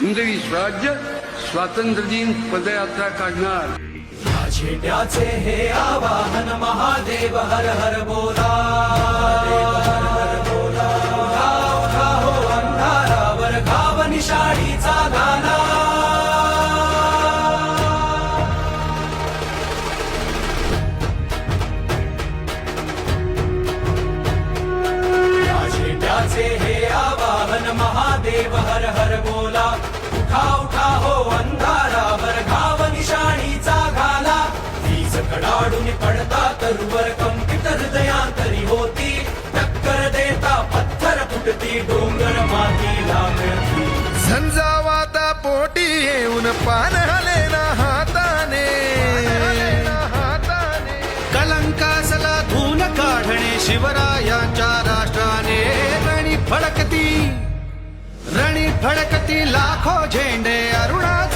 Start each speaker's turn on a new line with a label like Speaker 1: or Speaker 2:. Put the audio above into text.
Speaker 1: हिंदवी स्वराज्य स्वातंत्र्य दिन पदयात्रा काढणार.
Speaker 2: छेट्याचे हे आवाहन महादेव हर हर बोला. हर बोला हो अंधारावर गाव निशाणीचा उठा उठा हो अंधारावर घाव निशाणीचा घाला. वीज कडाडून पडता तरुवर कंपित हृदयांतरी होती. टक्कर देता पत्थर फुटती डोंगर मातीला मिळती
Speaker 3: झंझावाता पोटी येऊन पान हलेना हाताने. कलंकासला धून काढणे शिवरायांच्या फडकती लाखो झेंडे।